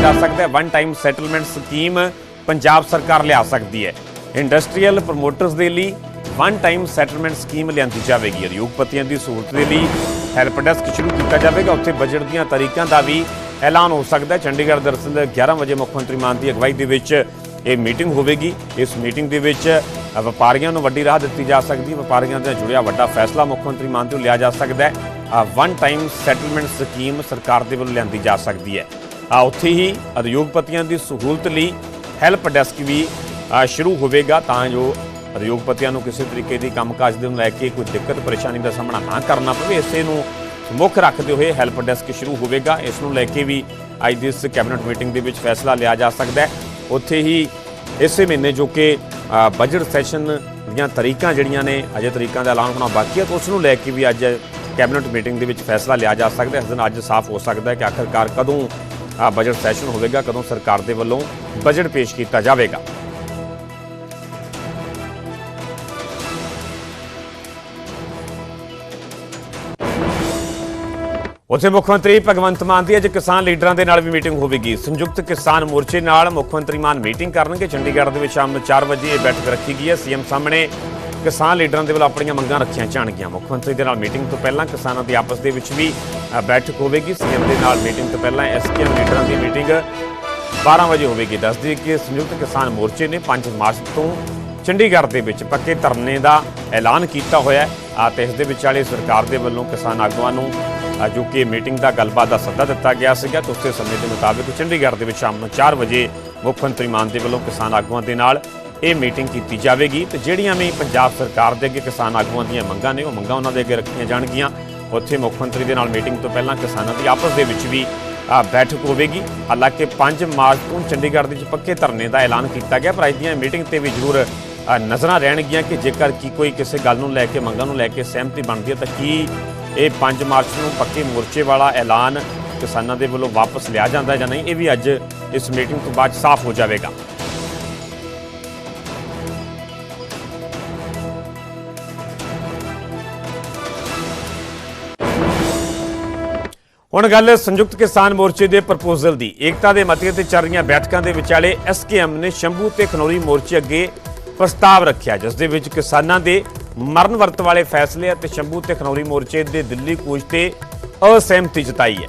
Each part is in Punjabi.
ਜਾ ਸਕਦਾ ਹੈ। One time settlement scheme Punjab ਸਰਕਾਰ ਲਿਆ ਸਕਦੀ ਹੈ। ਇੰਡਸਟਰੀਅਲ ਪ੍ਰਮੋਟਰਸ ਦੇ ਲਈ ਵਨ ਟਾਈਮ ਸੈਟਲਮੈਂਟ ਸਕੀਮ ਲਿਆਂਦੀ ਜਾਵੇਗੀ ਉਦਯੋਗਪਤੀਆਂ ਦੀ ਸਹੂਲਤ ਦੇ ਲਈ ਹੈਲਪ ਡੈਸਕ ਸ਼ੁਰੂ ਕੀਤਾ ਜਾਵੇਗਾ। ਉੱਥੇ ਬਜਟ ਦੀਆਂ ਤਾਰੀਖਾਂ ਦਾ ਵੀ ਐਲਾਨ ਹੋ ਸਕਦਾ ਹੈ। ਚੰਡੀਗੜ੍ਹ ਦਰਅਸਲ 11 ਵਜੇ ਮੁੱਖ ਮੰਤਰੀ ਮਾਨ ਦੀ ਅਗਵਾਈ ਦੇ ਵਿੱਚ ਇਹ ਮੀਟਿੰਗ ਹੋਵੇਗੀ। ਇਸ ਮੀਟਿੰਗ ਦੇ ਵਿੱਚ ਵਪਾਰੀਆਂ ਨੂੰ ਵੱਡੀ ਰਾਹ ਦਿੱਤੀ ਜਾ ਸਕਦੀ ਹੈ। ਵਪਾਰੀਆਂ ਨਾਲ ਜੁੜਿਆ ਵੱਡਾ ਫੈਸਲਾ ਮੁੱਖ ਮੰਤਰੀ ਮਾਨ ਤੋਂ ਲਿਆ ਜਾ ਸਕਦਾ ਹੈ। ਵਨ ਟਾਈਮ ਸੈਟਲਮੈਂਟ ਸਕੀਮ ਸਰਕਾਰ ਦੇ ਵੱਲੋਂ ਲਿਆਂਦੀ ਜਾ ਸਕਦੀ ਹੈ। ਆ ਉੱਥੇ ਹੀ ਉਦਯੋਗਪਤੀਆਂ ਦੀ ਸਹੂਲਤ ਲਈ ਹੈਲਪ ਡੈਸਕ ਵੀ ਸ਼ੁਰੂ ਹੋਵੇਗਾ ਤਾਂ ਜੋ ਉਦਯੋਗਪਤੀਆਂ ਨੂੰ ਕਿਸੇ ਤਰੀਕੇ ਦੀ ਕੰਮਕਾਜ ਦੇ ਨੂੰ ਲੈ ਕੇ ਕੋਈ ਦਿੱਕਤ, ਪਰੇਸ਼ਾਨੀ ਦਾ ਸਾਹਮਣਾ ਨਾ ਕਰਨਾ ਪਵੇ, ਇਸੇ ਨੂੰ ਮੁੱਖ ਰੱਖਦੇ ਹੋਏ ਹੈਲਪ ਡੈਸਕ ਸ਼ੁਰੂ ਹੋਵੇਗਾ। ਇਸ ਨੂੰ ਲੈ ਕੇ ਵੀ ਅੱਜ ਦੀ ਇਸ ਕੈਬਨਿਟ ਮੀਟਿੰਗ ਦੇ ਵਿੱਚ ਫੈਸਲਾ ਲਿਆ ਜਾ ਸਕਦਾ ਹੈ। ਉੱਥੇ ਹੀ ਇਸੇ ਮਹੀਨੇ ਜੋ ਕਿ ਬਜਟ ਸੈਸ਼ਨ ਦੀਆਂ ਤਰੀਕਾਂ ਜਿਹੜੀਆਂ ਨੇ, ਅਜੇ ਤਰੀਕਾਂ ਦਾ ਐਲਾਨ ਹੋਣਾ ਬਾਕੀ ਹੈ, ਤਾਂ ਉਸ ਨੂੰ ਲੈ ਕੇ ਵੀ ਅੱਜ ਕੈਬਨਿਟ ਮੀਟਿੰਗ ਦੇ ਵਿੱਚ ਫੈਸਲਾ ਲਿਆ ਜਾ ਸਕਦਾ ਹੈ। ਇਸ ਦਿਨ ਅੱਜ ਸਾਫ਼ ਹੋ ਸਕਦਾ ਹੈ ਕਿ ਆਖਰਕਾਰ ਕਦੋਂ ਬਜਟ ਸੈਸ਼ਨ ਹੋਵੇਗਾ, ਕਦੋਂ ਸਰਕਾਰ ਦੇ ਵੱਲੋਂ ਬਜਟ ਪੇਸ਼ ਕੀਤਾ ਜਾਵੇਗਾ। ਉੱਥੇ ਮੁੱਖ ਮੰਤਰੀ ਭਗਵੰਤ ਮਾਨ ਦੀ ਅੱਜ ਕਿਸਾਨ ਲੀਡਰਾਂ ਦੇ ਨਾਲ ਵੀ ਮੀਟਿੰਗ ਹੋਵੇਗੀ। ਸੰਯੁਕਤ ਕਿਸਾਨ ਮੋਰਚੇ ਨਾਲ ਮੁੱਖ ਮੰਤਰੀ ਮਾਨ ਮੀਟਿੰਗ ਕਰਨਗੇ। ਚੰਡੀਗੜ੍ਹ ਦੇ ਵਿੱਚ ਸ਼ਾਮ ਨੂੰ 4 ਵਜੇ ਇਹ ਬੈਠਕ ਰੱਖੀ ਗਈ ਹੈ। ਸੀਐਮ ਸਾਹਮਣੇ ਕਿਸਾਨ ਲੀਡਰਾਂ ਦੇ ਵੱਲੋਂ ਆਪਣੀਆਂ ਮੰਗਾਂ ਰੱਖੀਆਂ ਜਾਣਗੀਆਂ। ਮੁੱਖ ਮੰਤਰੀ ਦੇ ਨਾਲ ਮੀਟਿੰਗ ਤੋਂ ਪਹਿਲਾਂ ਕਿਸਾਨਾਂ ਦੀ ਆਪਸ ਦੇ ਵਿੱਚ ਵੀ ਬੈਠਕ ਹੋਵੇਗੀ। ਸੀਐਮ ਦੇ ਨਾਲ ਮੀਟਿੰਗ ਤੋਂ ਪਹਿਲਾਂ ਐਸਕੇਐਮ ਲੀਡਰਾਂ ਦੀ ਮੀਟਿੰਗ 12 ਵਜੇ ਹੋਵੇਗੀ। ਦੱਸ ਦਈਏ ਕਿ ਸੰਯੁਕਤ ਕਿਸਾਨ ਮੋਰਚੇ ਨੇ 5 ਮਾਰਚ ਤੋਂ ਚੰਡੀਗੜ੍ਹ ਦੇ ਵਿੱਚ ਪੱਕੇ ਧਰਨੇ ਦਾ ਐਲਾਨ ਕੀਤਾ ਹੋਇਆ ਹੈ ਤੇ ਇਸ ਦੇ ਵਿਚਾਲੇ ਸਰਕਾਰ ਦੇ ਵੱਲੋਂ ਕਿਸਾਨ ਆਗੂਆਂ ਨੂੰ ਜੋ ਕਿ ਮੀਟਿੰਗ ਦਾ ਗੱਲਬਾਤ ਦਾ ਸੱਦਾ ਦਿੱਤਾ ਗਿਆ ਸੀਗਾ, ਤੇ ਉਸੇ ਸਮੇਂ ਦੇ ਮੁਤਾਬਿਕ ਚੰਡੀਗੜ੍ਹ ਦੇ ਵਿੱਚ ਸ਼ਾਮ ਨੂੰ 4 ਵਜੇ ਮੁੱਖ ਮੰਤਰੀ ਮਾਨ ਦੇ ਵੱਲੋਂ ਕਿਸਾਨ ਆਗੂਆਂ ਦੇ ਨਾਲ ਇਹ ਮੀਟਿੰਗ ਕੀਤੀ ਜਾਵੇਗੀ ਤੇ ਜਿਹੜੀਆਂ ਵੀ ਪੰਜਾਬ ਸਰਕਾਰ ਦੇ ਅੱਗੇ ਕਿਸਾਨ ਆਗੂਆਂ ਦੀਆਂ ਮੰਗਾਂ ਨੇ, ਉਹ ਮੰਗਾਂ ਉਹਨਾਂ ਦੇ ਅੱਗੇ ਰੱਖੀਆਂ ਜਾਣਗੀਆਂ। ਉੱਥੇ ਮੁੱਖ ਮੰਤਰੀ ਦੇ ਨਾਲ ਮੀਟਿੰਗ ਤੋਂ ਪਹਿਲਾਂ ਕਿਸਾਨਾਂ ਦੀ ਆਪਸ ਦੇ ਵਿੱਚ ਵੀ ਬੈਠਕ ਹੋਵੇਗੀ। ਹਾਲਾਂਕਿ 5 ਮਾਰਚ ਨੂੰ ਚੰਡੀਗੜ੍ਹ ਦੇ ਵਿੱਚ ਪੱਕੇ ਧਰਨੇ ਦਾ ਐਲਾਨ ਕੀਤਾ ਗਿਆ, ਪਰ ਅੱਜ ਦੀਆਂ ਮੀਟਿੰਗ ਤੇ ਵੀ ਜ਼ਰੂਰ ਨਜ਼ਰਾਂ ਰਹਿਣਗੀਆਂ ਕਿ ਜੇਕਰ ਕੀ ਕੋਈ ਕਿਸੇ ਗੱਲ ਨੂੰ ਲੈ ਕੇ, ਮੰਗਾਂ ਨੂੰ ਲੈ ਕੇ ਸਹਿਮਤੀ ਬਣਦੀ ਹੈ, ਤਾਂ ਕੀ ਇਹ 5 ਮਾਰਚ ਨੂੰ ਪੱਕੇ ਮੋਰਚੇ ਵਾਲਾ ਐਲਾਨ ਕਿਸਾਨਾਂ ਦੇ ਵੱਲੋਂ ਵਾਪਸ ਲਿਆ ਜਾਂਦਾ ਜਾਂ ਨਹੀਂ, ਇਹ ਵੀ ਅੱਜ ਇਸ ਮੀਟਿੰਗ ਤੋਂ ਬਾਅਦ ਸਾਫ਼ ਹੋ ਜਾਵੇਗਾ। ਹੁਣ ਗੱਲ ਸੰਯੁਕਤ ਕਿਸਾਨ ਮੋਰਚੇ ਦੇ ਪ੍ਰਪੋਜ਼ਲ ਦੀ। ਏਕਤਾ ਦੇ ਮਤੇ ਤੇ ਚੱਲ ਰਹੀਆਂ ਬੈਠਕਾਂ ਦੇ ਵਿਚਾਲੇ ਐਸਕੇਐਮ ਨੇ ਸ਼ੰਭੂ ਤੇ ਖਨੌਰੀ ਮੋਰਚੇ ਅੱਗੇ ਪ੍ਰਸਤਾਵ ਰੱਖਿਆ, ਜਿਸ ਦੇ ਵਿੱਚ ਕਿਸਾਨਾਂ ਦੇ ਮਰਨ ਵਰਤ ਵਾਲੇ ਫੈਸਲੇ ਅਤੇ ਸ਼ੰਭੂ ਤੇ ਖਨੌਰੀ ਮੋਰਚੇ ਦੇ ਦਿੱਲੀ ਕੂਚ ਤੇ ਅਸਹਿਮਤੀ ਜਤਾਈ ਹੈ।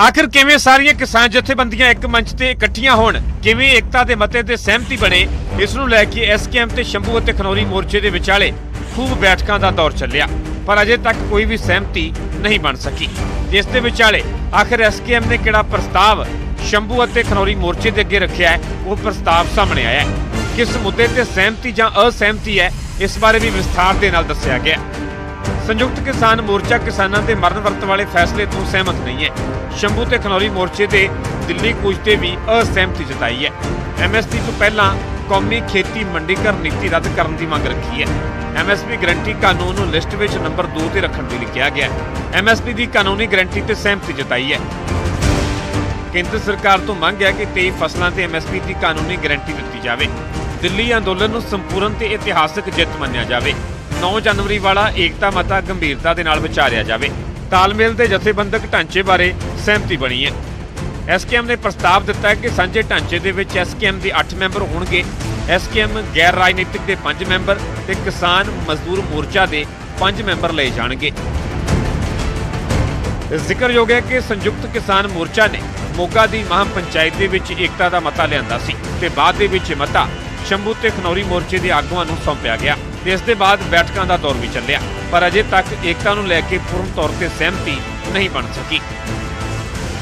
ਆਖਿਰ ਕਿਵੇਂ ਸਾਰੀਆਂ ਕਿਸਾਨ ਜਥੇਬੰਦੀਆਂ ਇੱਕ ਮੰਚ ਤੇ ਇਕੱਠੀਆਂ ਹੋਣ? ਕਿਵੇਂ ਏਕਤਾ ਦੇ ਮਤੇ ਤੇ ਸਹਿਮਤੀ ਬਣੇ? ਇਸ ਨੂੰ ਲੈ ਕੇ ਐਸਕੇਐਮ ਤੇ ਸ਼ੰਭੂ ਅਤੇ ਖਨੌਰੀ ਮੋਰਚੇ ਦੇ ਵਿਚਾਲੇ ਖੂਬ ਬੈਠਕਾਂ ਦਾ ਦੌਰ ਚੱਲਿਆ। ਪਰ ਅਜੇ ਤੱਕ ਕੋਈ ਵੀ ਸਹਿਮਤੀ ਨਹੀਂ ਬਣ ਸਕੀ। ਇਸ ਦੇ ਵਿਚਾਲੇ ਆਖਿਰ ਐਸਕੇਐਮ ਨੇ ਕਿਹੜਾ ਪ੍ਰਸਤਾਵ ਸ਼ੰਭੂ ਅਤੇ ਖਨੌਰੀ ਮੋਰਚੇ ਦੇ ਅੱਗੇ ਰੱਖਿਆ ਹੈ, ਉਹ ਪ੍ਰਸਤਾਵ ਸਾਹਮਣੇ ਆਇਆ ਹੈ। ਕਿਸ ਮੁੱਦੇ ਤੇ ਸਹਿਮਤੀ ਜਾਂ ਅਸਹਿਮਤੀ ਹੈ, ਇਸ ਬਾਰੇ ਵੀ ਵਿਸਥਾਰ ਦੇ ਨਾਲ ਦੱਸਿਆ ਗਿਆ ਸੰਯੁਕਤ ਕਿਸਾਨ ਮੋਰਚਾ ਕਿਸਾਨਾਂ ਦੇ ਮਰਨ ਵਰਤ ਵਾਲੇ ਫੈਸਲੇ ਤੋਂ ਸਹਿਮਤ ਨਹੀਂ ਹੈ। ਸ਼ੰਭੂ ਤੇ ਖਨੌਰੀ ਮੋਰਚੇ ਦੇ ਦਿੱਲੀ ਕੂਚ ਤੇ ਵੀ ਅਸਹਿਮਤੀ ਜਤਾਈ ਹੈ। ਐਮਐਸਪੀ ਤੋਂ ਪਹਿਲਾਂ ਕੌਮੀ ਖੇਤੀ ਮੰਡੀਕਰਨ ਨੀਤੀ ਰੱਦ ਕਰਨ ਦੀ ਮੰਗ ਰੱਖੀ ਹੈ। ਐਮਐਸਪੀ ਗਰੰਟੀ ਕਾਨੂੰਨ ਨੂੰ ਲਿਸਟ ਵਿੱਚ ਨੰਬਰ 2 ਤੇ ਰੱਖਣ ਲਈ ਲਿਖਿਆ ਗਿਆ ਹੈ। ਐਮਐਸਪੀ ਦੀ ਕਾਨੂੰਨੀ ਗਰੰਟੀ ਤੇ ਸਹਿਮਤੀ ਜਤਾਈ ਹੈ। ਕੇਂਦਰ ਸਰਕਾਰ ਤੋਂ ਮੰਗ ਹੈ ਕਿ 23 ਫਸਲਾਂ ਤੇ ਐਮਐਸਪੀ ਦੀ ਕਾਨੂੰਨੀ ਗਰੰਟੀ ਦਿੱਤੀ ਜਾਵੇ। ਦਿੱਲੀ ਅੰਦੋਲਨ ਨੂੰ ਸੰਪੂਰਨ ਤੇ ਇਤਿਹਾਸਕ ਜਿੱਤ ਮੰਨਿਆ ਜਾਵੇ। 9 ਜਨਵਰੀ ਵਾਲਾ ਏਕਤਾ ਮਤਾ ਗੰਭੀਰਤਾ ਦੇ ਨਾਲ ਵਿਚਾਰਿਆ ਜਾਵੇ, ਤਾਲਮੇਲ ਦੇ ਜਥੇਬੰਦਕ ਢਾਂਚੇ ਬਾਰੇ ਸਹਿਮਤੀ ਬਣੀ ਹੈ। ਐਸਕੇਐਮ ਨੇ ਪ੍ਰਸਤਾਵ ਦਿੱਤਾ ਹੈ ਕਿ ਸਾਂਝੇ ਢਾਂਚੇ ਦੇ ਵਿੱਚ ਐਸਕੇਐਮ ਦੇ 8 ਮੈਂਬਰ ਹੋਣਗੇ। ਐਸਕੇਐਮ ਗੈਰ ਰਾਜਨੀਤਿਕ ਦੇ 5 ਮੈਂਬਰ ਤੇ ਕਿਸਾਨ ਮਜ਼ਦੂਰ ਮੋਰਚਾ ਦੇ 5 ਮੈਂਬਰ ਲਏ ਜਾਣਗੇ। ਜ਼ਿਕਰਯੋਗ ਹੈ ਕਿ ਸੰਯੁਕਤ ਕਿਸਾਨ ਮੋਰਚਾ ਨੇ ਮੋਗਾ ਦੀ ਮਹਾਂ ਪੰਚਾਇਤ ਦੇ ਵਿੱਚ ਏਕਤਾ ਦਾ ਮਤਾ ਲਿਆਂਦਾ ਸੀ ਤੇ ਬਾਅਦ ਦੇ ਵਿੱਚ ਮਤਾ ਸ਼ੰਭੂ ਤੇ ਖਨੌਰੀ ਮੋਰਚੇ ਦੇ ਆਗੂਆਂ ਨੂੰ ਸੌਂਪਿਆ ਗਿਆ। ਇਸ ਦੇ ਬਾਅਦ ਬੈਠਕਾਂ ਦਾ ਦੌਰ ਵੀ ਚੱਲਿਆ, ਪਰ ਅਜੇ ਤੱਕ ਏਕਤਾ ਨੂੰ ਲੈ ਕੇ ਪੂਰਨ ਤੌਰ ਤੇ ਸਹਿਮਤੀ ਨਹੀਂ ਬਣ ਸਕੀ।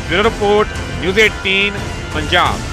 Bureau report, news 18 Punjab.